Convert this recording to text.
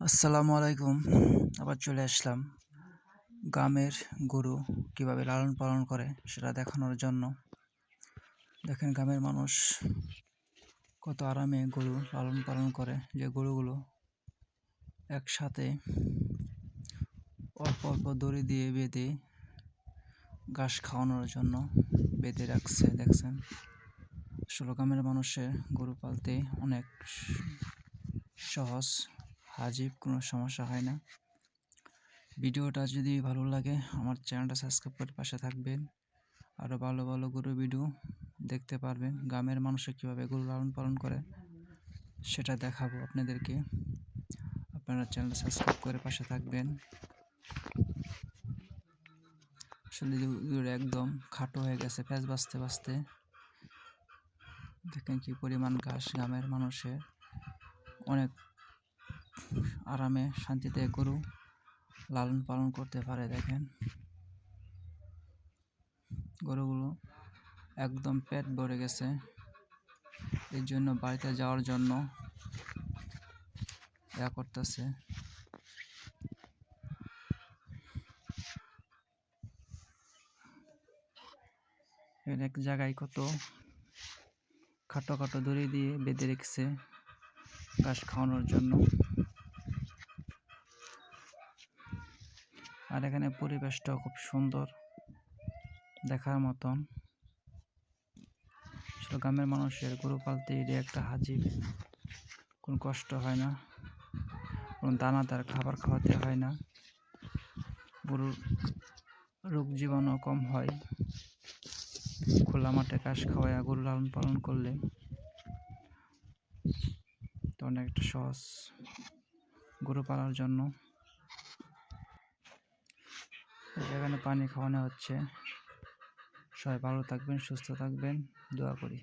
আসসালামু আলাইকুম। আবার চলে আসলাম গ্রামের গরু কীভাবে লালন পালন করে সেটা দেখানোর জন্য। দেখেন গ্রামের মানুষ কত আরামে গরু লালন পালন করে। যে গরুগুলো একসাথে অল্প অল্প দড়ি দিয়ে বেঁধে ঘাস খাওয়ানোর জন্য বেঁধে রাখছে, দেখছেন? আসলে গ্রামের মানুষের গরু পালতে অনেক সহজ। হাজিব, কোনো সমস্যা হয় না। ভিডিওটা যদি ভালো লাগে, আমার চ্যানেলটা সাবস্ক্রাইব করে পাশে থাকবেন। আরও ভালো ভালো গরু ভিডিও দেখতে পারবেন। গ্রামের মানুষে কীভাবে গরু লালন পালন করে, সেটা দেখাবো আপনাদেরকে। আপনারা চ্যানেলটা সাবস্ক্রাইব করে পাশে থাকবেন। আসলে একদম খাটো হয়ে গেছে প্যাঁচ বাঁচতে বাঁচতে। দেখেন কি পরিমাণ ঘাস গ্রামের মানুষের। অনেক আরামে শান্তিতে গরু লালন পালন করতে পারে, দেখেন। গরুগুলো একদম পেট ভরে গেছে। এর জন্য বাড়িতে যাওয়ার জন্য ইয়া করতেছে। এক জায়গায় কত খাটো খাটো দড়ি দিয়ে বেঁধে রেখেছে। ঘাস খাওয়ানোর জন্য। আর এখানে পরিবেশটাও খুব সুন্দর দেখার মতন। গ্রামের মানুষের গরু পালতে এটি একটা হাজির। কোনো কষ্ট হয় না। কোনো দানাদার খাবার খাওয়াতে হয় না। গরুর রোগ জীবাণু কম হয়। খোলা মাঠে ঘাস খাওয়ায় গরু লালন পালন করলে অনেকটা সহজ গরু পালার জন্য। এখানে পানি খাওয়ানো হচ্ছে। সবাই ভালো থাকবেন, সুস্থ থাকবেন, দোয়া করি।